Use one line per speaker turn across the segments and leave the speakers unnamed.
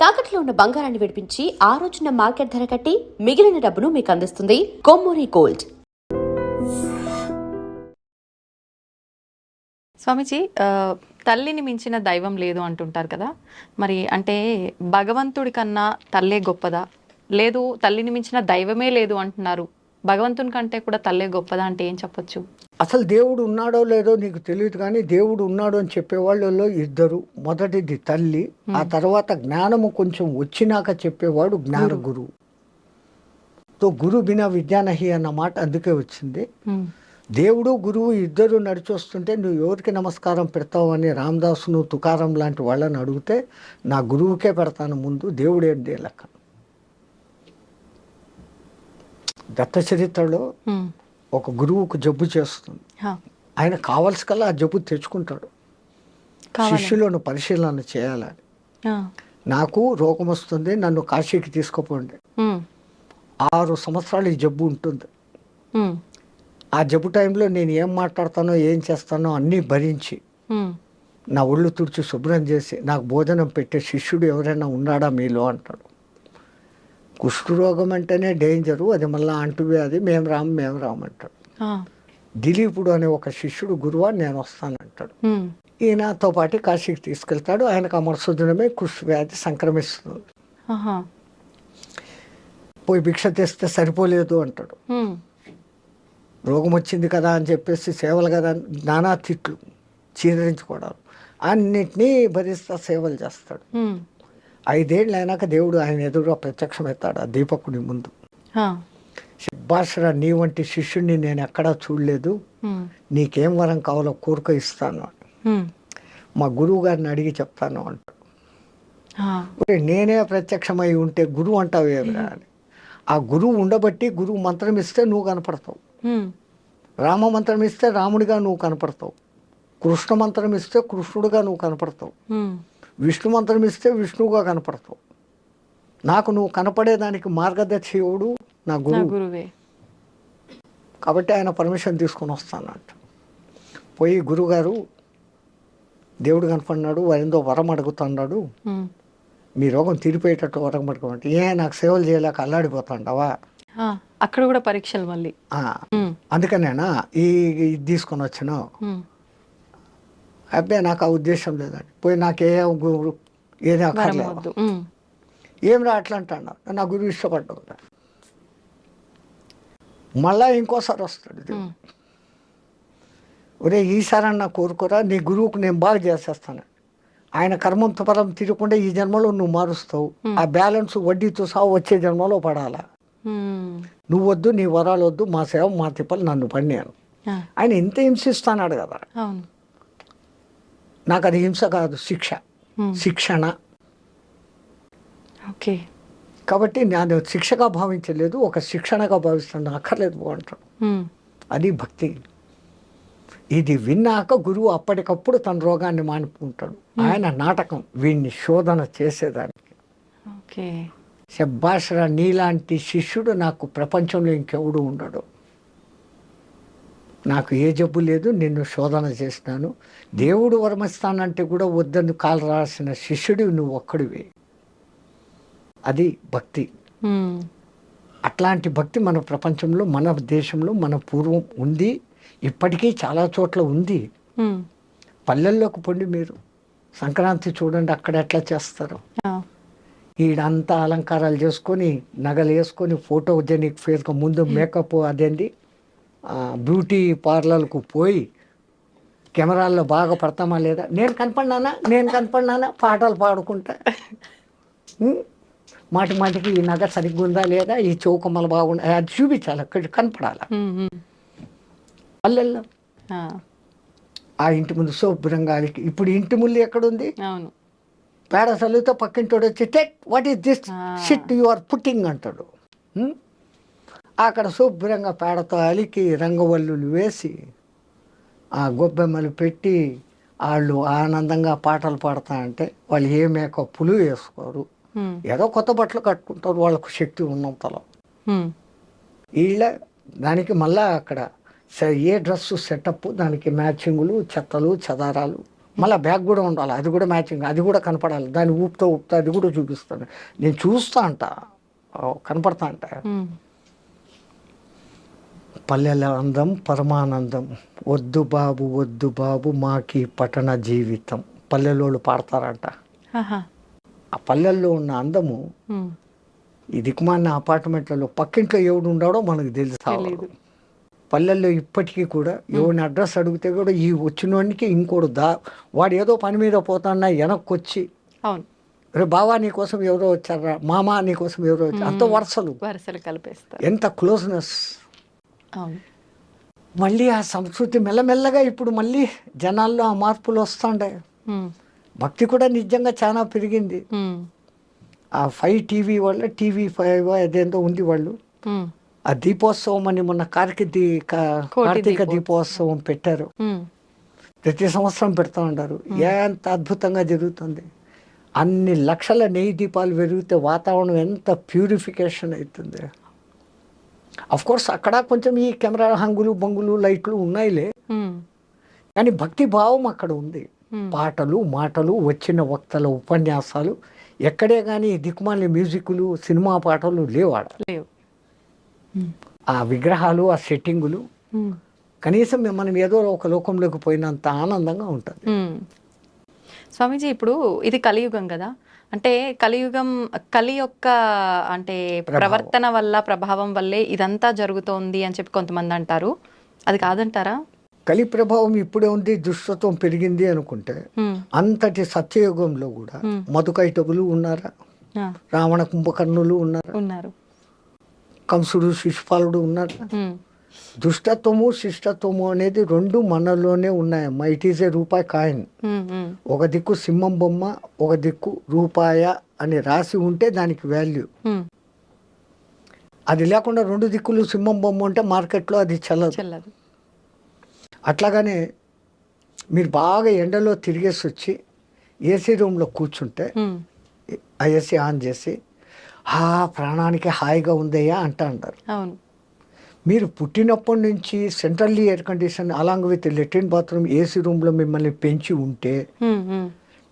తాకట్లో ఉన్న బంగారాన్ని విడిపించి ఆ రోజున మార్కెట్ ధర కట్టి మిగిలిన డబ్బును మీకు అందిస్తుంది కొమ్మూరి గోల్డ్.
స్వామీజీ తల్లిని మించిన దైవం లేదు అంటుంటారు కదా. మరి అంటే భగవంతుడి కన్నా తల్లే గొప్పదా? లేదు తల్లిని మించిన దైవమే లేదు అంటున్నారు. భగవంతుని కంటే కూడా తల్లే గొప్పదా అంటే ఏం చెప్పొచ్చు?
అసలు దేవుడు ఉన్నాడో లేదో నీకు తెలియదు కానీ దేవుడు ఉన్నాడు అని చెప్పేవాళ్ళలో ఇద్దరు. మొదటిది తల్లి ఆ తర్వాత జ్ఞానము కొంచెం వచ్చినాక చెప్పేవాడు జ్ఞాన గురువు తో గురు బినా విద్యానహి అన్న మాట అందుకే వచ్చింది. దేవుడు గురువు ఇద్దరు నడిచొస్తుంటే నువ్వు ఎవరికి నమస్కారం పెడతావు అని రామదాసును తుకారం లాంటి వాళ్ళని అడిగితే నా గురువుకే పెడతాను ముందు దేవుడు ఏంటి లెక్క. దత్త చరిత్రలో ఒక గురువుకు జబ్బు చేస్తుంది. ఆయన కావలసి కల్లా ఆ జబ్బు తెచ్చుకుంటాడు. శిష్యులను పరిశీలన చేయాలని నాకు రోగం వస్తుంది నన్ను కాశీకి తీసుకుపోండి. ఆరు సంవత్సరాలు ఈ జబ్బు ఉంటుంది. ఆ జబ్బు టైంలో నేను ఏం మాట్లాడతానో ఏం చేస్తానో అన్నీ భరించి నా ఒళ్ళు తుడిచి శుభ్రం చేసి నాకు భోజనం పెట్టే శిష్యుడు ఎవరైనా ఉన్నాడా మీలో అంటాడు. కుష్ఠరోగం అంటేనే డేంజరు అది మళ్ళీ అంటువ్యాధి మేము రాము మేము రాము అంటాడు.
ఆ,
దిలీపుడు అనే ఒక శిష్యుడు గురువా నేను వస్తానంటాడు ఈయనతో పాటు కాశీకి తీసుకెళ్తాడు ఆయనకు అమరసుదినమే కుష్ఠ వ్యాధి సంక్రమిస్తుంది పోయి భిక్ష తెస్తే సరిపోలేదు అంటాడు. రోగం వచ్చింది కదా అని చెప్పేసి సేవలు కదా నానా తిట్లు చీదరించుకోవడాలు. అన్నిటినీ భరిస్తా సేవలు చేస్తాడు. ఐదేళ్ళు అయినాక దేవుడు ఆయన ఎదురుగా ప్రత్యక్షమవుతాడు ఆ దీపకుని ముందు.
ఆ,
శబ్బాషరా నీ వంటి శిష్యుడిని నేను ఎక్కడా చూడలేదు. నీకేం వరం కావాలో కోరిక ఇస్తాను మా గురువు గారిని అడిగి చెప్తాను అంటాడు ఒరేయ్, నేనే ప్రత్యక్షమై ఉంటే గురువు అంటావు ఏమిరా అని. ఆ గురువు ఉండబట్టి గురువు మంత్రం ఇస్తే నువ్వు కనపడతావు. రామ మంత్రం ఇస్తే రాముడిగా నువ్వు కనపడతావు. కృష్ణ మంత్రం ఇస్తే కృష్ణుడిగా నువ్వు కనపడతావు. విష్ణు మంత్రం ఇస్తే విష్ణువుగా కనపడతావు. నాకు నువ్వు కనపడేదానికి మార్గదర్శివుడు నా
నా
గురువు.
గురువే.
కాబట్టి ఆయన పర్మిషన్ తీసుకొని వస్తానంట. పోయి గురుగారు దేవుడు కనపడినాడు వారిందో వరం అడుగుతున్నాడు. మీ రోగం తీరిపోయేటట్టు వరం అడుగుమంటే ఏ నాకు సేవలు చేయలేక అల్లాడిపోతాండవా?
అక్కడ కూడా పరీక్షలు మళ్ళీ.
అందుకనేనా ఈ ఇది తీసుకొని వచ్చినావు. అబ్బాయి నాకు ఆ ఉద్దేశం లేదండి. పోయి నాకే గురు ఏది అక్కర్లేదు. ఏం రా అట్లా అంటాడు నా గురువు ఇష్టపడ్డావు మళ్ళా ఇంకోసారి వస్తాడు ఒరే ఈసారన్నా కోరుకోరా? నీ గురువుకు నేను బాగా చేసేస్తాను. ఆయన కర్మం పరం తిరగకుండా ఈ జన్మలో నువ్వు మారుస్తావు. ఆ బ్యాలెన్స్ వడ్డీతో సహా వచ్చే జన్మలో పడాలా? నువ్వు వద్దు నీ వరాలు వద్దు మా సేవ మా తిప్పలు నన్ను పడినాను ఆయన ఇంత హింసిస్తానాడు కదా.
అవును.
నాకు అది హింస కాదు శిక్ష.
ఉమ్,
శిక్షణ.
ఓకే.
కాబట్టి నేను శిక్షగా భావించలేదు ఒక శిక్షణగా భావిస్తాను అక్కర్లేదు అంటాడు.
ఉమ్,
అది భక్తి. ఇది విన్నాక గురువు అప్పటికప్పుడు తన రోగాన్ని మానుకుంటాడు. ఆయన నాటకం వీడిని శోధన చేసేదానికి.
ఓకే.
శబ్బాషరా నీలాంటి శిష్యుడు నాకు ప్రపంచంలో ఇంకెవడు ఉండడు. నాకు ఏ జబ్బు లేదు నిన్ను శోధన చేసినాను దేవుడు వరమిస్తానంటే కూడా వద్దని కాలు రాసిన శిష్యుడు నువ్వు ఒక్కడివి. అది భక్తి. అట్లాంటి భక్తి మన ప్రపంచంలో మన దేశంలో మన పూర్వం ఉంది. ఇప్పటికీ చాలా చోట్ల ఉంది. పల్లెల్లోకి పొండి మీరు. సంక్రాంతి చూడండి అక్కడ ఎట్లా చేస్తారు. ఈడంతా అలంకారాలు చేసుకొని నగలు వేసుకొని ఫోటోజెనిక్ ఫేస్గా ముందు మేకప్ అదేంటి బ్యూటీ పార్లర్కు పోయి కెమెరాల్లో బాగా పడతామా లేదా? నేను కనపడినానా? నేను కనపడినానా? పాటలు పాడుకుంటా? మాటి మాటికి ఈ నగ సరిగ్గా ఉందా లేదా? ఈ చౌకమ్మలు బాగుందా? అది చూపించాలి అక్కడ కనపడాలి? పల్లెల్లో.
ఆ,
ఇంటి ముందు శుభ్రంగా ఇప్పుడు ఇంటి ముందు ఎక్కడుంది?
అవును.
పేడ చల్లితో పక్కింటోడు వచ్చి TET what is
this.
Shit you are putting అంటాడు? అక్కడ శుభ్రంగా పేడతో అలికి రంగవల్లులు వేసి ఆ గొబ్బెమ్మలు పెట్టి వాళ్ళు ఆనందంగా పాటలు పాడతా అంటే వాళ్ళు ఏ మేకప్పులు వేసుకోరు. ఏదో కొత్త బట్టలు కట్టుకుంటారు వాళ్ళకు శక్తి ఉన్నంతలో. వీళ్ళ దానికి మళ్ళా అక్కడ ఏ డ్రెస్సు సెటప్ దానికి మ్యాచింగులు చెత్తలు చెదారాలు మళ్ళీ బ్యాగ్ కూడా ఉండాలి. అది కూడా మ్యాచింగ్ అది కూడా కనపడాలి. దాన్ని ఊపుతో ఊపుతో అది కూడా చూపిస్తాను. నేను చూస్తా అంట. కనపడతా అంట. పల్లెల అందం పరమానందం. వద్దు బాబు వద్దు బాబు మాకి పట్టణ జీవితం. పల్లెలోళ్ళు పాడతారంట. ఆ పల్లెల్లో ఉన్న అందము. ఈ దిక్కుమాలిన అపార్ట్మెంట్లలో పక్కింట్లో ఎవడు ఉండాడో మనకు తెలుసు. పల్లెల్లో ఇప్పటికీ కూడా ఎవరిని అడ్రస్ అడిగితే కూడా ఈ వచ్చినోడికి ఇంకోడు దా వాడు ఏదో పని మీద పోతాన్నా వెనక్కి వచ్చి
అవును.
రే బావా నీ కోసం ఎవరో వచ్చారా? మామ నీ కోసం ఎవరో వచ్చారు? అంత వరుసలు.
వరుసలు కలిపేస్తారు.
ఎంత క్లోజ్నెస్. మళ్ళీ ఆ సంస్కృతి మెల్లమెల్లగా ఇప్పుడు మళ్ళీ జనాల్లో ఆ మార్పులు వస్తుండే. భక్తి కూడా నిజంగా చాలా పెరిగింది. ఆ ఫైవ్ టీవీ వల్ల టీవీ ఫైవ్ అదేందో ఉంది వాళ్ళు. ఆ దీపోత్సవం అని మొన్న కార్తీక దీ కా-
కోటి
కార్తీక
దీపోత్సవం.
పెట్టారు. ప్రతి సంవత్సరం పెడతా ఉంటారు ఎంత అద్భుతంగా జరుగుతుంది అన్ని లక్షల నెయ్యి దీపాలు పెరిగితే వాతావరణం ఎంత ప్యూరిఫికేషన్ అవుతుంది అఫ్ కోర్స్ అక్కడ కొంచెం ఈ కెమెరా హంగులు బొంగులు లైట్లు ఉన్నాయిలే. కానీ భక్తి భావం అక్కడ ఉంది. పాటలు మాటలు వచ్చిన వక్తల ఉపన్యాసాలు ఎక్కడే కానీ దిక్కుమాలి మ్యూజిక్లు సినిమా పాటలు లేవాడ
లేవు
ఆ విగ్రహాలు ఆ సెట్టింగులు. కనీసం మనం ఏదో ఒక లోకంలోకి పోయినంత ఆనందంగా ఉంటుంది.
స్వామీజీ ఇప్పుడు ఇది కలియుగం కదా అంటే కలియుగం కలి యొక్క అంటే ప్రవర్తన వల్ల ప్రభావం వల్లే ఇదంతా జరుగుతోంది అని చెప్పి కొంతమంది అంటారు. అది కాదంటారా?
కలి ప్రభావం ఇప్పుడే ఉంది దుష్టత్వం పెరిగింది అనుకుంటే. అంతటి సత్యయుగంలో కూడా. మధుకైటబులు ఉన్నారా? రావణ కుంభకర్ణులు ఉన్నారా?
ఉన్నారు.
కంసుడు శిశుపాలుడు ఉన్నారా. దుష్టత్వము శిష్టత్వము అనేది రెండు మనలోనే ఉన్నాయమ్మా ఇట్ ఈజ్ ఏ రూపాయి కాయిన్. ఒక దిక్కు సింహం బొమ్మ ఒక దిక్కు రూపాయ అని రాసి ఉంటే దానికి వాల్యూ. అది లేకుండా రెండు దిక్కులు సింహం బొమ్మ ఉంటే మార్కెట్లో అది చల్లదు.
చెల్లదు.
అట్లాగానే మీరు బాగా ఎండలో తిరిగేసి వచ్చి ఏసీ రూమ్లో కూర్చుంటే. ఆ ఏసీ ఆన్ చేసి ఆ ప్రాణానికి హాయిగా ఉందయ్యా అంటా అంటారు.
అవును.
మీరు పుట్టినప్పటి నుంచి centrally air condition along with latrine bathroom AC రూమ్లో మిమ్మల్ని పెంచి ఉంటే.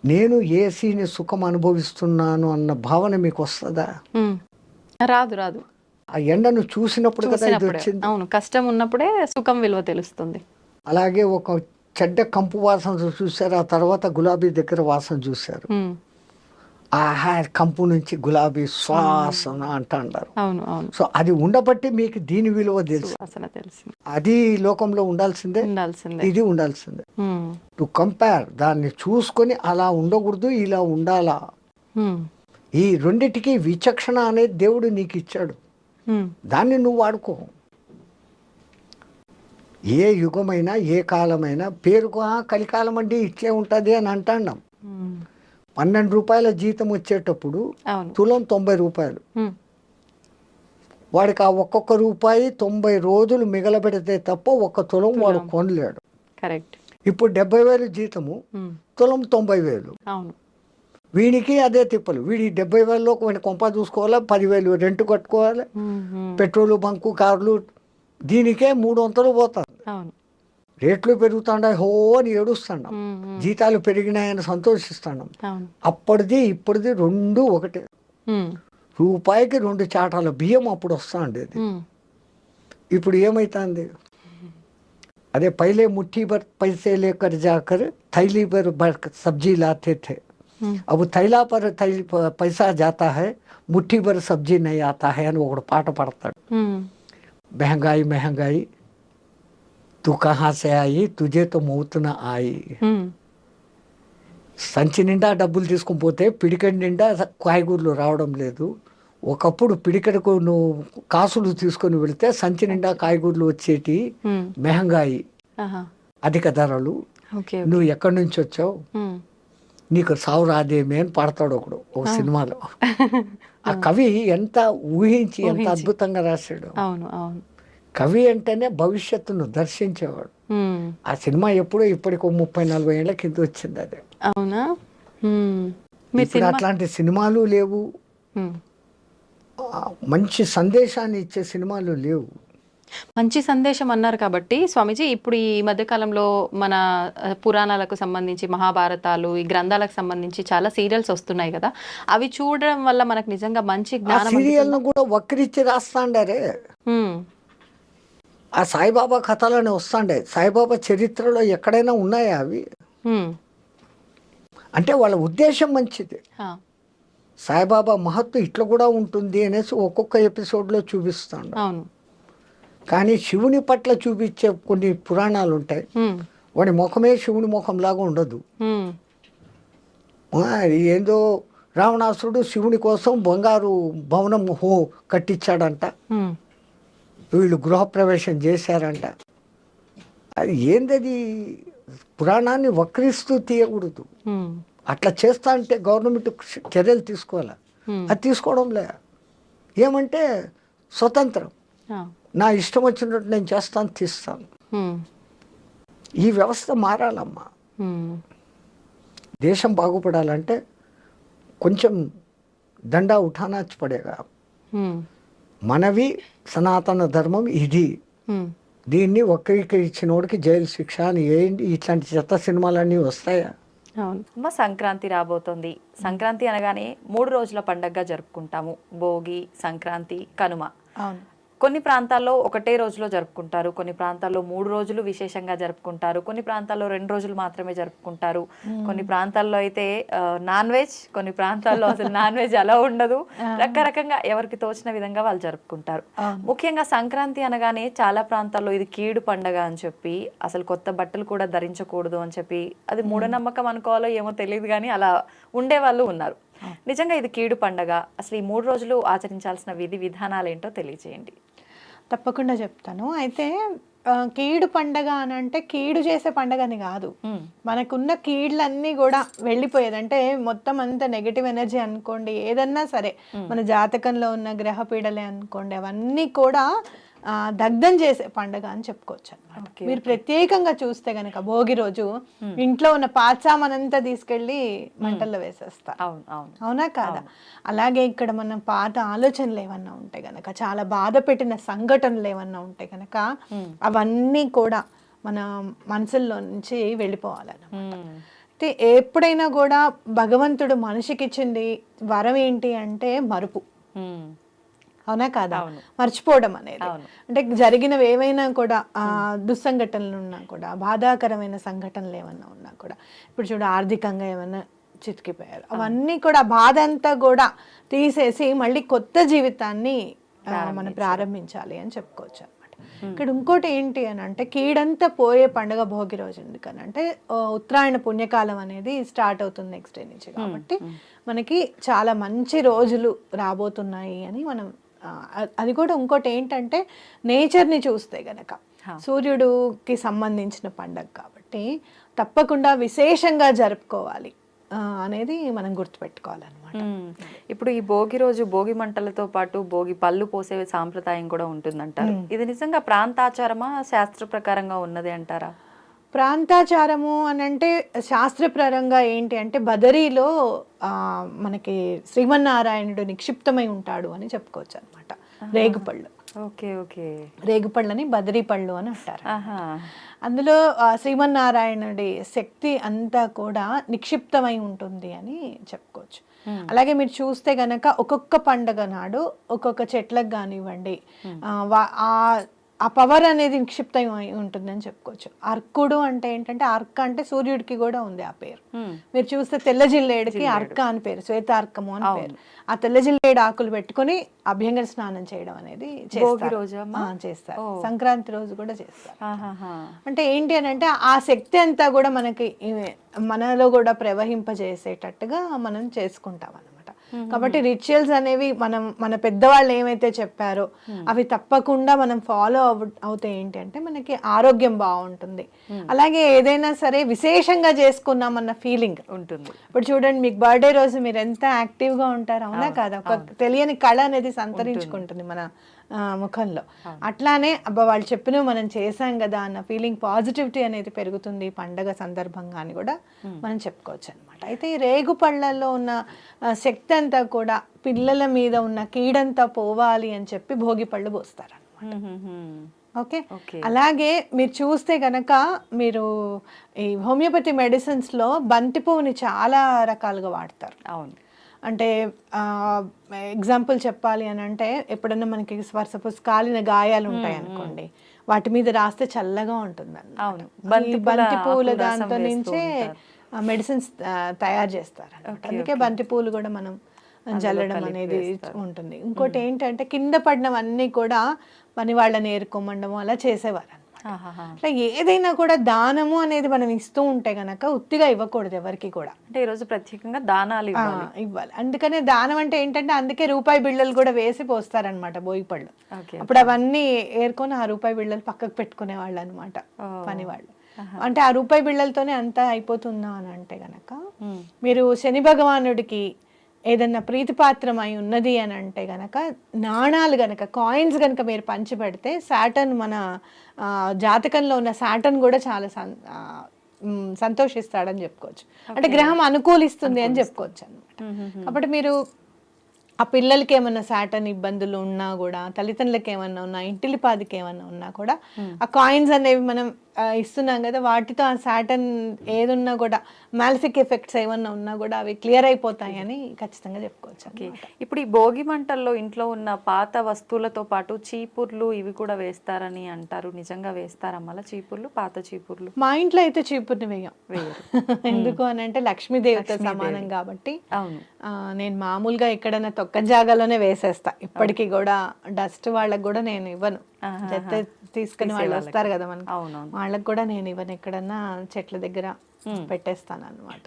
నేను ఏసీని సుఖం అనుభవిస్తున్నాను అన్న భావన మీకు వస్తుందా.
రాదు రాదు.
ఆ ఎండను చూసినప్పుడు కదా ఇది వచ్చింది.
అవును కష్టం ఉన్నప్పుడే సుఖం విలువ తెలుస్తుంది.
అలాగే ఒక చెడ్డ కంపు వాసన చూశారు ఆ తర్వాత గులాబీ దగ్గర వాసన చూశారు. ఆహా కంపు నుంచి గులాబీ శ్వాసన అంటా అంటారు
అవును అవును.
సో అది ఉండబట్టి మీకు దీని విలువ తెలుసు. అది లోకంలో ఉండాల్సిందే.
ఉండాల్సిందే.
ఇది ఉండాల్సిందే. టు కంపేర్ దాన్ని చూసుకొని అలా ఉండకూడదు ఇలా ఉండాలా. ఈ రెండిటికి విచక్షణ అనేది దేవుడు నీకు ఇచ్చాడు. దాన్ని నువ్వు వాడుకో. ఏ యుగమైనా ఏ కాలమైనా పేరుకు "ఆ, కలికాలం అండి ఇట్లే ఉంటుంది అని అంటాం. పన్నెండు రూపాయల జీతం వచ్చేటప్పుడు తులం తొంభై రూపాయలు. వాడికి ఆ ఒక్కొక్క రూపాయి తొంభై రోజులు మిగలబెడితే తప్ప ఒక్క తులం వాడు కొనలేడు.
కరెక్ట్.
ఇప్పుడు డెబ్బై వేలు జీతము. తులం తొంభై వేలు. వీడికి అదే తిప్పలు. వీడి డెబ్బై వేలలో వాడి కొంప చూసుకోవాలి పదివేలు రెంట్ కట్టుకోవాలి. పెట్రోలు బంకు కార్లు దీనికే మూడు వందలు
అవును.
రేట్లు పెరుగుతాండాయి హో అని ఏడుస్తున్నాం
మ్మ్. మ్మ్.
జీతాలు పెరిగినాయని సంతోషిస్తున్నాం
అవును
అప్పటిది ఇప్పటిది రెండు ఒకటే
మ్మ్.
రూపాయికి రెండు చాటాల బియ్యం అప్పుడు వస్తా ఉండేది
మ్మ్.
ఇప్పుడు ఏమైతుంది అదే पहले मुट्ठी भर पैसे लेकर जाकर थैली पर भर सब्जी लाते थे
మ్మ్.
अब थैला पर थैली प- पैसा जाता है मुट्ठी भर सब्जी नहीं आता है అని ఒకడు పాట పడతాడు
మ్మ్.
महंगाई महंगाई तू कहाँ से आई तुझे तो मौत न आई
మ్మ్.
సంచి నిండా డబ్బులు తీసుకుని పోతే పిడికడి నిండా కాయగూరలు రావడం లేదు ఒకప్పుడు పిడికడకు నువ్వు కాసులు తీసుకొని వెళితే సంచి నిండా కాయగూరలు వచ్చేటి
మ్మ్.
మెహంగాయి
ఆహా.
అధిక ధరలు
ఓకే
నువ్వు ఎక్కడి నుంచి వచ్చావు
మ్మ్.
నీకు సావు రాదేమి అని పాడతాడు ఒకడు ఒక సినిమాలో ఆ కవి ఎంత ఊహించి ఎంత
ఊహించి.
అద్భుతంగా రాశాడు
అవును అవును
కవి అంటేనే భవిష్యత్తును దర్శించేవాడు. ఆ సినిమా ఎప్పుడో ఇప్పటికి ముప్పై నలభై ఏళ్ళ కింద వచ్చింది అది.
అవునా?
ఇప్పుడు అట్లాంటి సినిమాలు లేవు. మంచి సందేశాన్ని ఇచ్చే సినిమాలు లేవు.
మంచి సందేశం అన్నారు కాబట్టి స్వామీజీ ఇప్పుడు ఈ మధ్యకాలంలో మన పురాణాలకు సంబంధించి మహాభారతాలు ఈ గ్రంథాలకు సంబంధించి చాలా సీరియల్స్ వస్తున్నాయి కదా. అవి చూడడం వల్ల మనకు నిజంగా మంచి జ్ఞానం
కూడా వక్రించి రాస్తాండారే. ఆ సాయిబాబా కథలోనే వస్తాండే. సాయిబాబా చరిత్రలో ఎక్కడైనా ఉన్నాయా అవి? అంటే వాళ్ళ ఉద్దేశం మంచిది. సాయిబాబా మహత్వం ఇట్లా కూడా ఉంటుంది అనేసి ఒక్కొక్క ఎపిసోడ్లో చూపిస్తాడు. కానీ శివుని పట్ల చూపించే కొన్ని పురాణాలు ఉంటాయి వాడి ముఖమే శివుని ముఖంలాగా ఉండదు. ఏందో రావణాసురుడు శివుని కోసం బంగారు భవనం హో కట్టించాడంట. వీళ్ళు గృహప్రవేశం చేశారంట. అది ఏందది? పురాణాన్ని వక్రిస్తూ తీయకూడదు. అట్లా చేస్తా అంటే గవర్నమెంట్ చర్యలు తీసుకోవాలి? అది తీసుకోవడం లే. ఏమంటే స్వతంత్రం. నా ఇష్టం వచ్చినట్టు నేను చేస్తాను తీస్తాను. ఈ వ్యవస్థ మారాలమ్మా. దేశం బాగుపడాలంటే కొంచెం దండా ఉఠానాచి పడేగా. మనవి సనాతన ధర్మం ఇది దీన్ని వక్రీకరించినోడికి జైలు శిక్ష అని ఏంటి? ఇట్లాంటి చెత్త సినిమాలన్నీ వస్తాయా?
అవును.
అమ్మ సంక్రాంతి రాబోతోంది. సంక్రాంతి అనగానే మూడు రోజుల పండగగా జరుపుకుంటాము. భోగి సంక్రాంతి కనుమ.
అవును.
కొన్ని ప్రాంతాల్లో ఒకటే రోజులో జరుపుకుంటారు కొన్ని ప్రాంతాల్లో మూడు రోజులు విశేషంగా జరుపుకుంటారు కొన్ని ప్రాంతాల్లో రెండు రోజులు మాత్రమే జరుపుకుంటారు. కొన్ని ప్రాంతాల్లో అయితే నాన్ వెజ్ కొన్ని ప్రాంతాల్లో అసలు నాన్ వెజ్ అలా ఉండదు. రకరకంగా ఎవరికి తోచిన విధంగా వాళ్ళు జరుపుకుంటారు. ముఖ్యంగా సంక్రాంతి అనగానే చాలా ప్రాంతాల్లో ఇది కీడు పండగ అని చెప్పి అసలు కొత్త బట్టలు కూడా ధరించకూడదు అని చెప్పి అది మూఢనమ్మకం అనుకోవాలో ఏమో తెలియదు కానీ అలా ఉండే వాళ్ళు ఉన్నారు నిజంగా ఇది కీడు పండగ. అసలు ఈ మూడు రోజులు ఆచరించాల్సిన విధి విధానాలు ఏంటో తెలియజేయండి
తప్పకుండా చెప్తాను. అయితే కీడు పండగ అని అంటే కీడు చేసే పండగ అని కాదు మనకున్న కీళ్ళన్నీ కూడా వెళ్ళిపోయేది. అంటే మొత్తం అంత నెగటివ్ ఎనర్జీ అనుకోండి ఏదన్నా సరే. మన జాతకంలో ఉన్న గ్రహ పీడలే అనుకోండి అవన్నీ కూడా దగ్ధం చేసే పండగ అని చెప్పుకోవచ్చు అనమాట మీరు ప్రత్యేకంగా చూస్తే గనక భోగి రోజు ఇంట్లో ఉన్న పాచామనంతా తీసుకెళ్ళి మంటల్లో వేసేస్తారు
అవును అవును.
అవునా కాదా? అలాగే ఇక్కడ మన పాత ఆలోచనలు ఏమన్నా ఉంటే గనక చాలా బాధ పెట్టిన సంఘటనలు ఏమన్నా ఉంటే గనక అవన్నీ కూడా మన మనసుల్లో నుంచి వెళ్ళిపోవాలన్నమాట. అయితే ఎప్పుడైనా కూడా భగవంతుడు మనిషికి ఇచ్చింది వరం ఏంటి అంటే మరుపు. అవునా కాదా. మర్చిపోవడం అనేది. అంటే జరిగినవి ఏవైనా కూడా ఆ, దుస్సంఘటనలు ఉన్నా కూడా బాధాకరమైన సంఘటనలు ఏమన్నా ఉన్నా కూడా ఇప్పుడు చూడు ఆర్థికంగా ఏమైనా చితికిపోయారు. అవన్నీ కూడా బాధ అంతా కూడా తీసేసి మళ్ళీ కొత్త జీవితాన్ని మనం ప్రారంభించాలి అని చెప్పుకోవచ్చు అనమాట ఇక్కడ ఇంకోటి ఏంటి అని అంటే కీడంతా పోయే పండుగ భోగి రోజు ఎందుకని అంటే ఆ, ఉత్తరాయణ పుణ్యకాలం అనేది స్టార్ట్ అవుతుంది నెక్స్ట్ డే నుంచి కాబట్టి మనకి చాలా మంచి రోజులు రాబోతున్నాయి అని మనం అది కూడా ఇంకోటి ఏంటంటే నేచర్ని చూస్తే గనక సూర్యుడుకి సంబంధించిన పండగ కాబట్టి తప్పకుండా విశేషంగా జరుపుకోవాలి అనేది మనం గుర్తుపెట్టుకోవాలన్నమాట.
ఇప్పుడు ఈ భోగి రోజు భోగి మంటలతో పాటు భోగి పళ్ళు పోసే సాంప్రదాయం కూడా ఉంటుందంటారు. ఇది నిజంగా ప్రాంతాచారమా శాస్త్ర ప్రకారంగా ఉన్నది అంటారా?
ప్రాంతాచారము అని అంటే శాస్త్రపరంగా ఏంటి అంటే బదరీలో మనకి శ్రీమన్నారాయణుడు నిక్షిప్తమై ఉంటాడు అని చెప్పుకోవచ్చు అనమాట రేగుపళ్ళు.
Okay okay.
రేగుపళ్ళని బదరీ పళ్ళు అని అంటారు. అందులో శ్రీమన్నారాయణుడి శక్తి అంతా కూడా నిక్షిప్తమై ఉంటుంది అని చెప్పుకోవచ్చు. అలాగే మీరు చూస్తే గనక ఒక్కొక్క పండగ నాడు ఒక్కొక్క చెట్లకు కానివ్వండి ఆ, ఆ పవర్ అనేది నిక్షిప్తం అయి ఉంటుందని చెప్పుకోవచ్చు. అర్కుడు అంటే ఏంటంటే అర్క అంటే సూర్యుడికి కూడా ఉంది ఆ పేరు. మీరు చూస్తే తెల్ల జిల్లేడుకి అర్క అని పేరు శ్వేతార్కము అని పేరు. ఆ తెల్ల జిల్లేడు ఆకులు పెట్టుకొని అభ్యంగన స్నానం చేయడం అనేది చేస్తారు. సంక్రాంతి రోజు కూడా చేస్తారు. అంటే ఏంటి అని అంటే ఆ శక్తి అంతా కూడా మనకి మనలో కూడా ప్రవహింపజేసేటట్టుగా మనం చేసుకుంటాం కాబట్టి రిచువల్స్ అనేవి మనం మన పెద్దవాళ్ళు ఏమైతే చెప్పారో అవి తప్పకుండా మనం ఫాలో అవ అవుతే ఏంటి అంటే మనకి ఆరోగ్యం బాగుంటుంది. అలాగే ఏదైనా సరే విశేషంగా చేసుకున్నామన్న ఫీలింగ్
ఉంటుంది.
ఇప్పుడు చూడండి మీకు బర్త్డే రోజు మీరు ఎంత యాక్టివ్గా ఉంటారు అవునా కాదా? ఒక తెలియని కళ అనేది సంతరించుకుంటుంది మన ముఖంలో. అట్లానే అబ్బా వాళ్ళు చెప్పిన మనం చేసాం కదా అన్న ఫీలింగ్ పాజిటివిటీ అనేది పెరుగుతుంది. పండగ సందర్భంగా అని కూడా మనం చెప్పుకోవచ్చు అనమాట అయితే ఈ రేగు పళ్ళల్లో ఉన్న శక్తి అంతా కూడా పిల్లల మీద ఉన్న కీడంతా పోవాలి అని చెప్పి భోగి పళ్ళు పోస్తారు. ఓకే. అలాగే మీరు చూస్తే గనక మీరు ఈ హోమియోపతి మెడిసిన్స్లో బంతి పువ్వుని చాలా రకాలుగా వాడతారు.
అవును.
అంటే ఎగ్జాంపుల్ చెప్పాలి అని అంటే ఎప్పుడన్నా మనకి ఫర్ సపోజ్ కాలిన గాయాలు ఉంటాయి అనుకోండి వాటి మీద రాస్తే చల్లగా ఉంటుంది
అవును.
బంతి
పూల
దాంతో నుంచే మెడిసిన్స్ తయారు చేస్తారు. అందుకే బంతి పూలు కూడా మనం జల్లడం అనేది. ఉంటుంది ఇంకోటి ఏంటంటే కింద పడినవన్నీ కూడా పని వాళ్ళని ఏరుకోమండము అలా చేసేవారు. అట్లా ఏదైనా కూడా దానము అనేది మనం ఇస్తూ ఉంటే గనక ఉత్తిగా ఇవ్వకూడదు ఎవరికి కూడా.
అంటే ఈరోజు ప్రత్యేకంగా దానాలు ఇవ్వాలి.
అందుకనే దానం అంటే ఏంటంటే అందుకే రూపాయి బిళ్ళలు కూడా వేసి పోస్తారనమాట బోయి పళ్ళు. అప్పుడు అవన్నీ ఏరుకొని ఆ రూపాయి బిళ్ళలు పక్కకు పెట్టుకునే వాళ్ళు అనమాట. పని వాళ్ళు. అంటే ఆ రూపాయి బిళ్ళలతోనే అంతా అయిపోతుందా అని అంటే గనక. మీరు శని భగవానుడికి ఏదన్నా ప్రీతిపాత్రమై ఉన్నది అని అంటే గనక నాణాలు గనక కాయిన్స్ గనక మీరు పంచిపెడితే సాటర్న్ మన జాతకంలో ఉన్న సాటర్న్ కూడా చాలా సంతోషిస్తాడని చెప్పుకోవచ్చు. అంటే గ్రహం అనుకూలిస్తుంది అని చెప్పుకోవచ్చు అనమాట కాబట్టి మీరు ఆ పిల్లలకి ఏమన్నా సాటర్న్ ఇబ్బందులు ఉన్నా కూడా తల్లిదండ్రులకి ఏమన్నా ఉన్నా ఇంటిలిపాదికి ఏమన్నా ఉన్నా కూడా ఆ కాయిన్స్ అనేవి మనం ఇస్తున్నాం కదా వాటితో ఆ సాటర్న్ ఏదున్నా కూడా మాల్ఫిక్ ఎఫెక్ట్స్ ఏమన్నా ఉన్నా కూడా అవి క్లియర్ అయిపోతాయని ఖచ్చితంగా చెప్పుకోవచ్చు
ఓకే. ఇప్పుడు ఈ భోగి మంటల్లో ఇంట్లో ఉన్న పాత వస్తువులతో పాటు చీపుర్లు ఇవి కూడా వేస్తారని అంటారు. నిజంగా వేస్తారా మళ్ళీ చీపుర్లు? పాత చీపుర్లు?
మా ఇంట్లో అయితే చీపుర్ని వేయం.
వేయరు.
ఎందుకు అని అంటే లక్ష్మీదేవితో సమానం కాబట్టి. నేను మామూలుగా ఎక్కడైనా తొక్క జాగాలోనే వేసేస్తా. ఇప్పటికీ కూడా డస్ట్ వాళ్ళకి కూడా నేను ఇవ్వను. చెత్త తీసుకుని వాళ్ళు వస్తారు కదా మనకి. వాళ్ళకి కూడా నేను ఇవ్వను ఎక్కడన్నా చెట్ల దగ్గర పెట్టేస్తాను అనమాట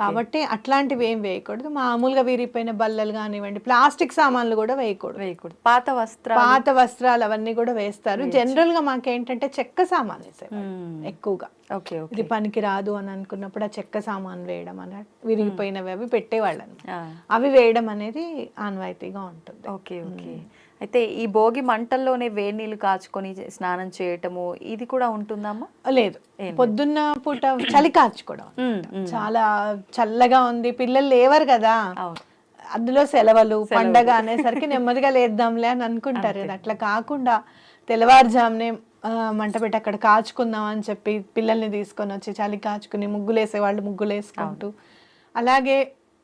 కాబట్టి అట్లాంటివి ఏం వేయకూడదు. మామూలుగా విరిగిపోయిన బల్లలు కానివ్వండి ప్లాస్టిక్ సామాన్లు కూడా వేయకూడదు.
వేయకూడదు. పాత వస్త్రాలు.
పాత వస్త్రాలు అవన్నీ కూడా వేస్తారు. జనరల్గా మాకేంటంటే చెక్క సామాన్
మ్మ్.
ఎక్కువగా.
Okay okay.
ఇది పనికి రాదు అని అనుకున్నప్పుడు ఆ చెక్క సామాన్ వేయడం అన్న విరిగిపోయినవి అవి పెట్టేవాళ్ళని అవి వేయడం అనేది ఆన్వాయితీగా ఉంటుంది.
Okay okay. అయితే ఈ భోగి మంటల్లోనే వేడి నీళ్ళు కాచుకొని స్నానం చేయటము ఇది కూడా ఉంటుందమ్మా?
లేదు. పొద్దున్న పూట చలి కాచుకోవడం చాలా చల్లగా ఉంది. పిల్లలు లేవరు కదా. అందులో సెలవులు పండగ అనేసరికి నెమ్మదిగా లేద్దాంలే అని అనుకుంటారు. అట్లా కాకుండా తెల్లవారుజామునే మంట పెట్టి అక్కడ కాచుకుందాం అని చెప్పి పిల్లల్ని తీసుకొని వచ్చి చలి కాచుకుని ముగ్గులు వేసేవాళ్ళు ముగ్గులు వేసుకుంటూ అలాగే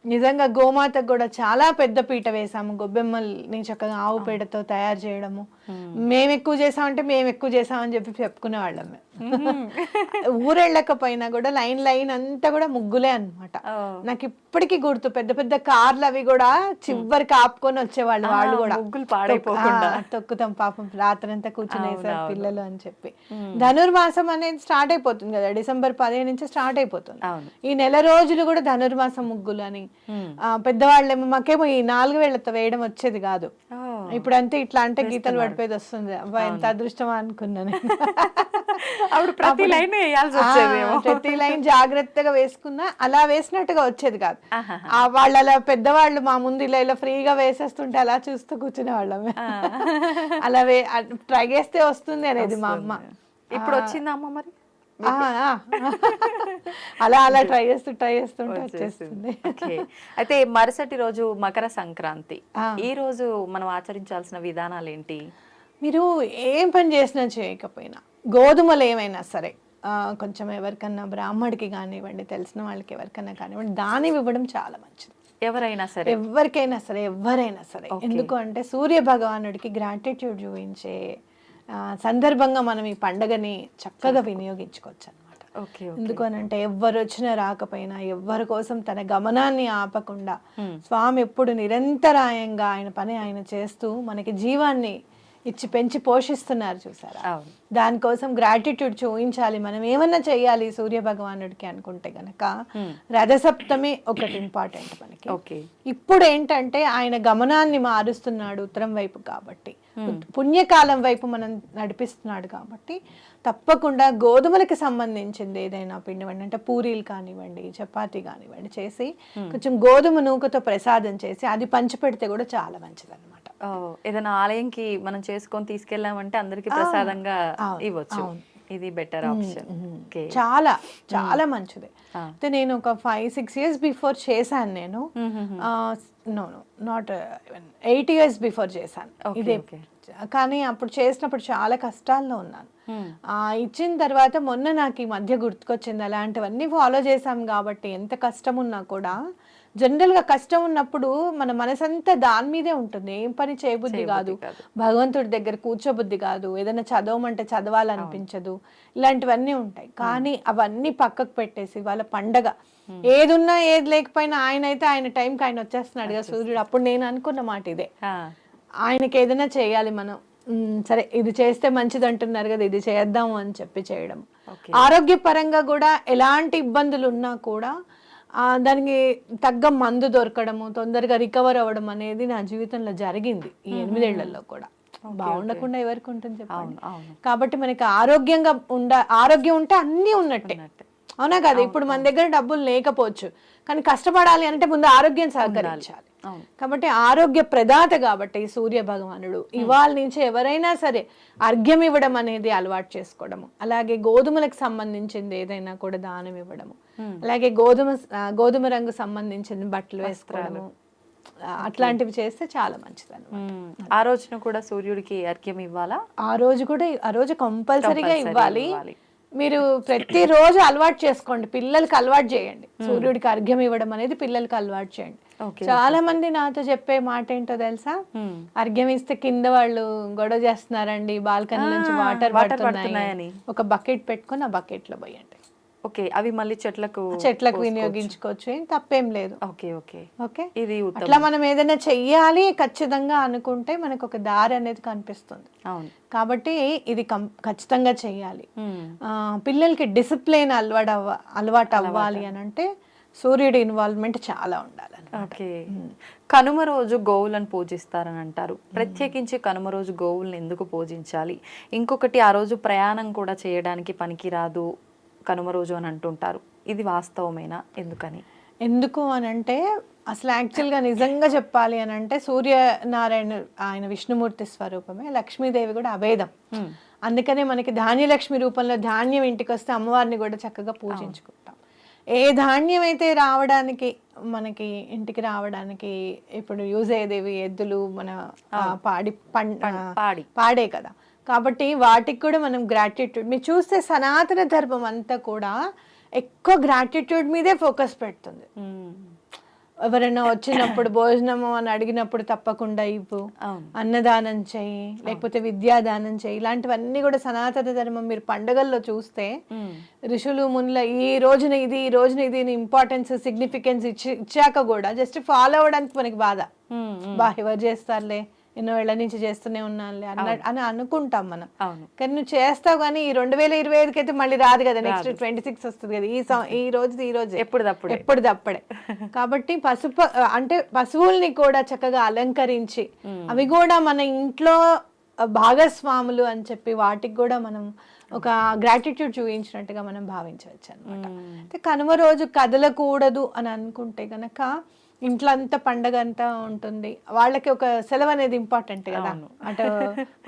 నిజంగా గోమాతకు కూడా చాలా పెద్ద పీట వేసాము. గొబ్బెమ్మల్ని చక్కగా ఆవు పేడతో తయారు చేయడము. మేము. ఎక్కువ చేసామంటే మేము ఎక్కువ చేసామని చెప్పి చెప్పుకునే వాళ్ళం ఊరెళ్ళకపోయినా కూడా లైన్ లైన్ అంతా కూడా ముగ్గులే అన్నమాట.
ఓ.
నాకు ఇప్పటికీ గుర్తు పెద్ద పెద్ద కార్లు అవి కూడా చివరికి ఆపుకొని వచ్చేవాళ్ళు వాళ్ళు కూడా.
ముగ్గులు పాడైపోకుండా.
తొక్కుతాం పాపం రాత్రంతా కూర్చునేసారు పిల్లలు అని చెప్పి. ధనుర్మాసం అనేది స్టార్ట్ అయిపోతుంది కదా డిసెంబర్ పదిహేను నుంచి స్టార్ట్ అయిపోతుంది. ఈ నెల రోజులు కూడా ధనుర్మాసం ముగ్గులు అని పెద్దవాళ్ళేమో మాకేమో ఈ నాలుగు వేళ్ళతో వేయడం వచ్చేది కాదు. ఇప్పుడు అంతే ఇట్లా అంటే గీతలు పడిపోయేది వస్తుంది. అబ్బా ఎంత అదృష్టమా అనుకున్నాను
అప్పుడు ప్రతి లైన్ వేయాల్సి
ప్రతి లైన్ జాగ్రత్తగా వేసుకున్నా అలా వేసినట్టుగా వచ్చేది కాదు. వాళ్ళు అలా పెద్దవాళ్ళు మా ముందు ఇలా ఇలా ఫ్రీగా వేసేస్తుంటే అలా చూస్తూ కూర్చునే వాళ్ళం. అలా ట్రై చేస్తే వస్తుంది అనేది మా అమ్మ.
ఇప్పుడు వచ్చిందా అమ్మ మరి.
అలా అలా ట్రై చేస్తూ ట్రై చేస్తుంటే వచ్చేస్తుంది.
ఓకే అయితే మరుసటి రోజు మకర సంక్రాంతి. ఈ రోజు మనం ఆచరించాల్సిన విధానాలు ఏంటి?
మీరు ఏం పని చేసినా చేయకపోయినా గోధుమలు ఏమైనా సరే కొంచెం ఎవరికన్నా బ్రాహ్మడికి కానివ్వండి తెలిసిన వాళ్ళకి ఎవరికన్నా కానివ్వండి దాని ఇవ్వడం చాలా మంచిది.
ఎవరైనా సరే.
ఎవరికైనా సరే ఎవరైనా సరే. ఎందుకు అంటే సూర్య భగవానుడికి గ్రాటిట్యూడ్ చూపించే సందర్భంగా మనం ఈ పండగని చక్కగా వినియోగించుకోవచ్చు అనమాట
ఓకే
ఎందుకు అంటే ఎవ్వరు వచ్చినా రాకపోయినా ఎవ్వరి కోసం తన గమనాన్ని ఆపకుండా స్వామి ఎప్పుడు నిరంతరాయంగా ఆయన పని ఆయన చేస్తూ మనకి జీవాన్ని ఇచ్చి పెంచి పోషిస్తున్నారు చూసారా? దానికోసం గ్రాటిట్యూడ్ చూపించాలి మనం ఏమన్నా చేయాలి సూర్య భగవానుడికి అనుకుంటే గనక రథసప్తమి ఒకటి ఇంపార్టెంట్ మనకి.
ఓకే.
ఇప్పుడు ఏంటంటే ఆయన గమనాన్ని మారుస్తున్నాడు ఉత్తరం వైపు కాబట్టి. పుణ్యకాలం వైపు మనం నడిపిస్తున్నాడు కాబట్టి తప్పకుండా గోధుమలకి సంబంధించింది ఏదైనా పిండి వండి అంటే పూరీలు కానివ్వండి చపాతీ కానివ్వండి చేసి కొంచెం గోధుమ నూకతో ప్రసాదం చేసి అది పంచిపెడితే కూడా చాలా మంచిది
ఓ, ఏదైనా ఆలయంకి మనం చేసుకొని తీసుకెళ్ళామంటే అందరికి ప్రసాదంగా ఇవ్వచ్చు. ఇది బెటర్ ఆప్షన్ ఓకే
చాలా చాలా మంచిది. అయితే నేను ఒక ఫైవ్ సిక్స్ ఇయర్స్ బిఫోర్ చేశాను నేను. No no not eight years before చేశాను. ఇదే. కానీ అప్పుడు చేసినప్పుడు చాలా కష్టాల్లో ఉన్నాను. ఇచ్చిన తర్వాత మొన్న నాకు ఈ మధ్య గుర్తుకొచ్చింది అలాంటివన్నీ ఫాలో చేశాం కాబట్టి ఎంత కష్టం ఉన్నా కూడా జనరల్గా కష్టం ఉన్నప్పుడు మన మనసంతా దాని మీదే ఉంటుంది. ఏం పని చేయబుద్ధి కాదు. భగవంతుడి దగ్గర కూర్చోబుద్ధి కాదు. ఏదైనా చదవమంటే చదవాలనిపించదు. ఇలాంటివన్నీ ఉంటాయి. కానీ అవన్నీ పక్కకు పెట్టేసి వాళ్ళ పండగ. ఏదున్నా ఏది లేకపోయినా ఆయన అయితే ఆయన టైంకి ఆయన వచ్చేస్తున్నాడు కదా సూర్యుడు. అప్పుడు నేను అనుకున్న మాట ఇదే. ఆయనకి ఏదైనా చేయాలి మనం. సరే ఇది చేస్తే మంచిది అంటున్నారు కదా ఇది చేద్దాము అని చెప్పి చేయడం. ఆరోగ్యపరంగా కూడా ఎలాంటి ఇబ్బందులు ఉన్నా కూడా దానికి తగ్గ మందు దొరకడము తొందరగా రికవర్ అవ్వడం అనేది నా జీవితంలో జరిగింది ఈ ఎనిమిదేళ్ళలో కూడా. బాగుండకుండా ఎవరికి ఉంటుంది చెప్పండి? కాబట్టి మనకి ఆరోగ్యంగా ఉండ ఆరోగ్యం ఉంటే అన్నీ ఉన్నట్టే. అవునా కదా? ఇప్పుడు మన దగ్గర డబ్బులు లేకపోవచ్చు కానీ కష్టపడాలి అంటే ముందు ఆరోగ్యం సహకరించాలి. కాబట్టి ఆరోగ్య ప్రదాత కాబట్టి సూర్య భగవానుడు ఇవాళ నుంచి ఎవరైనా సరే అర్ఘ్యం ఇవ్వడం అనేది అలవాటు చేసుకోవడము అలాగే గోధుమలకు సంబంధించింది ఏదైనా కూడా దానం ఇవ్వడము అలాగే గోధుమ గోధుమ రంగు సంబంధించింది బట్టలు వేసుకోవడము అట్లాంటివి చేస్తే చాలా మంచిది
ఆ రోజున కూడా సూర్యుడికి అర్ఘ్యం ఇవ్వాలా?
ఆ రోజు కూడా ఆ రోజు కంపల్సరీగా ఇవ్వాలి. మీరు ప్రతిరోజు అలవాటు చేసుకోండి పిల్లలకి అలవాటు చేయండి. సూర్యుడికి అర్ఘ్యం ఇవ్వడం అనేది పిల్లలకి అలవాటు చేయండి. చాలా మంది నాతో చెప్పే మాట ఏంటో తెలుసా? అర్ఘ్యం ఇస్తే కింద వాళ్ళు గొడవ చేస్తున్నారండి బాల్కనీ నుంచి వాటర్ పడుతున్నాయని. ఒక బకెట్ పెట్టుకొని ఆ బకెట్లో పోయండి.
ఓకే అవి మళ్ళీ చెట్లకు
చెట్లకు వినియోగించుకోవచ్చు ఏం తప్పేం లేదు.
Okay okay.
ఓకే?
ఇది.
అట్లా మనం ఏదైనా చెయ్యాలి ఖచ్చితంగా అనుకుంటే మనకు ఒక దారి అనేది కనిపిస్తుంది.
అవును.
కాబట్టి ఇది ఖచ్చితంగా చెయ్యాలి. పిల్లలకి డిసిప్లిన్ అలవాటు అవ్వ అలవాటు అవ్వాలి అని అంటే సూర్యుడి ఇన్వాల్వ్మెంట్ చాలా ఉండాలి
ఓకే. కనుమ రోజు గోవులను పూజిస్తారని అంటారు. ప్రత్యేకించి కనుమ రోజు గోవులను ఎందుకు పూజించాలి? ఇంకొకటి ఆ రోజు ప్రయాణం కూడా చేయడానికి పనికిరాదు. కనుమ రోజు అని అంటుంటారు. ఇది వాస్తవమేనా? ఎందుకని?
ఎందుకు అని అంటే అసలు యాక్చువల్గా నిజంగా చెప్పాలి అని అంటే సూర్యనారాయణ ఆయన విష్ణుమూర్తి స్వరూపమే లక్ష్మీదేవి కూడా అభేదం. అందుకనే మనకి ధాన్యలక్ష్మి రూపంలో ధాన్యం ఇంటికి వస్తే అమ్మవారిని కూడా చక్కగా పూజించుకుంటాం. ఏ ధాన్యం అయితే రావడానికి మనకి ఇంటికి రావడానికి ఇప్పుడు యూజ్ అయ్యేదేవి ఎద్దులు మన పాడి
పాడి.
పాడే కదా. కాబట్టి వాటికి కూడా మనం గ్రాటిట్యూడ్ మీరు చూస్తే సనాతన ధర్మం అంతా కూడా ఎక్కువ గ్రాటిట్యూడ్ మీదే ఫోకస్ పెడుతుంది. ఎవరైనా వచ్చినప్పుడు భోజనము అని అడిగినప్పుడు తప్పకుండా ఇవ్వు. అన్నదానం చేయి లేకపోతే విద్యాదానం చేయి. ఇలాంటివన్నీ కూడా సనాతన ధర్మం మీరు పండుగల్లో చూస్తే ఋషులు మునుల ఈ రోజున ఇది ఈ రోజున ఇది ఇంపార్టెన్స్ సిగ్నిఫికెన్స్ ఇచ్చి ఇచ్చాక కూడా జస్ట్ ఫాలో అవ్వడానికి మనకి బాధ. బా ఎవరు చేస్తారులే? ఎన్నో ఏళ్ళ నుంచి చేస్తూనే ఉన్నానులే అన్న అని అనుకుంటాం మనం. కానీ నువ్వు చేస్తావు కానీ ఈ రెండు వేల ఇరవై ఐదుకి అయితే మళ్ళీ రాదు కదా నెక్స్ట్ ట్వంటీ సిక్స్ వస్తుంది కదా. ఈ ఈ రోజు ఈ రోజు.
ఎప్పుడుదప్పుడే.
ఎప్పటిదప్పుడే కాబట్టి పసుపు అంటే పశువుల్ని కూడా చక్కగా అలంకరించి అవి కూడా మన ఇంట్లో భాగస్వాములు అని చెప్పి వాటికి కూడా మనం ఒక గ్రాటిట్యూడ్ చూపించినట్టుగా మనం భావించవచ్చు అనమాట అయితే కనుమ రోజు కదలకూడదు అని అనుకుంటే గనక ఇంట్లో అంతా పండగ అంతా ఉంటుంది. వాళ్ళకి ఒక సెలవు అనేది ఇంపార్టెంట్ కదా. అటు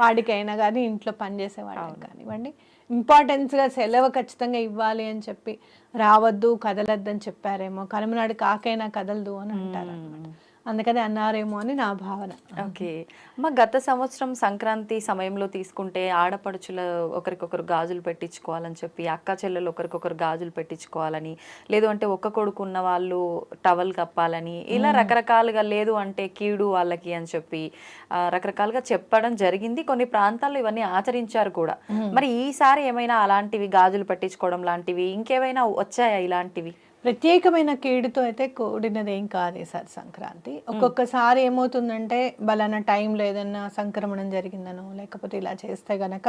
వాడికైనా కానీ ఇంట్లో పనిచేసే వాళ్ళకి కానివ్వండి. ఇంపార్టెన్స్గా సెలవు ఖచ్చితంగా ఇవ్వాలి అని చెప్పి రావద్దు కదలద్దు అని చెప్పారేమో. కనుమనాడు కాకైనా కదలదు అని అంటారు అనమాట అందుకని అన్నారేమో అని నా భావన.
ఓకే. అమ్మ గత సంవత్సరం సంక్రాంతి సమయంలో తీసుకుంటే ఆడపడుచుల ఒకరికొకరు గాజులు పెట్టించుకోవాలని చెప్పి అక్క చెల్లెలు ఒకరికొకరు గాజులు పెట్టించుకోవాలని లేదు అంటే ఒక్క కొడుకు ఉన్న వాళ్ళు టవల్ కప్పాలని ఇలా రకరకాలుగా లేదు అంటే కీడు వాళ్ళకి అని చెప్పి రకరకాలుగా చెప్పడం జరిగింది. కొన్ని ప్రాంతాల్లో ఇవన్నీ ఆచరించారు కూడా. మరి ఈసారి ఏమైనా అలాంటివి గాజులు పెట్టించుకోవడం లాంటివి ఇంకేమైనా వచ్చాయా ఇలాంటివి?
ప్రత్యేకమైన కీడుతో అయితే కూడినది ఏం కాదు సార్ సంక్రాంతి. ఒక్కొక్కసారి ఏమవుతుందంటే బలానా టైంలో ఏదైనా సంక్రమణం జరిగిందనో లేకపోతే ఇలా చేస్తే గనక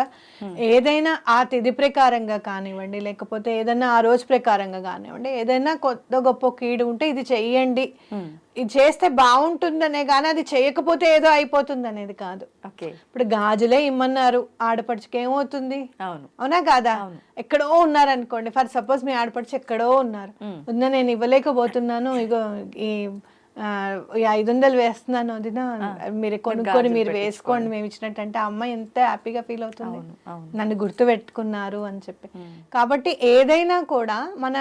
ఏదైనా ఆ తిథి ప్రకారంగా కానివ్వండి లేకపోతే ఏదైనా ఆ రోజు ప్రకారంగా కానివ్వండి ఏదైనా కొత్త గొప్ప కీడు ఉంటే ఇది చెయ్యండి. ఇది చేస్తే బాగుంటుందనే కానీ అది చేయకపోతే ఏదో అయిపోతుంది అనేది కాదు.
ఓకే.
ఇప్పుడు గాజులే ఇమ్మన్నారు ఆడపడుచుకి ఏమవుతుంది
అవును.
అవునా కాదా? ఎక్కడో ఉన్నారు అనుకోండి ఫర్ సపోజ్ మీ ఆడపడుచు ఎక్కడో ఉన్నారు. ఉన్న నేను ఇవ్వలేకపోతున్నాను ఇగో ఈ ఐదు వందలు వేస్తున్నాను వదిన. మీరు కొనుక్కొని మీరు వేసుకోండి మేము ఇచ్చినట్టు అంటే అమ్మాయి ఎంత హ్యాపీగా ఫీల్ అవుతుంది. నన్ను గుర్తు పెట్టుకున్నారు అని చెప్పి. కాబట్టి ఏదైనా కూడా మన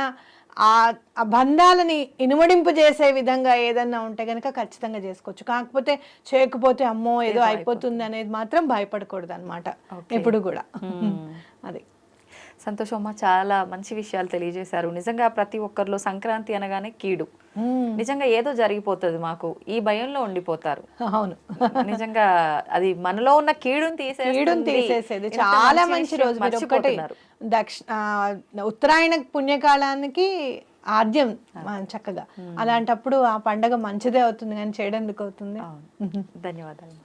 ఆ ఆ బంధాలని ఇనుమడింపు చేసే విధంగా ఏదన్నా ఉంటే కనుక ఖచ్చితంగా చేసుకోవచ్చు. కాకపోతే చేయకపోతే అమ్మో ఏదో అయిపోతుంది అనేది మాత్రం భయపడకూడదు అనమాట ఎప్పుడు కూడా. అది.
సంతోషం అమ్మ చాలా మంచి విషయాలు తెలియజేశారు. నిజంగా ప్రతి ఒక్కరిలో సంక్రాంతి అనగానే కీడు. నిజంగా ఏదో జరిగిపోతుంది మాకు. ఈ భయంలో ఉండిపోతారు.
అవును.
నిజంగా అది మనలో ఉన్న కీడుని తీసేస్తుంది.
కీడుని తీసేసేది. చాలా మంచి రోజు మీరు ఒక్కటి.
మర్చిపోతున్నారు.
దక్ష ఆ, ఉత్తరాయణ పుణ్యకాలానికి ఆద్యం చక్కగా. అలాంటప్పుడు ఆ పండగ మంచిదే అవుతుంది కానీ చేయడానికి అవుతుంది?
అవును. ధన్యవాదాలు.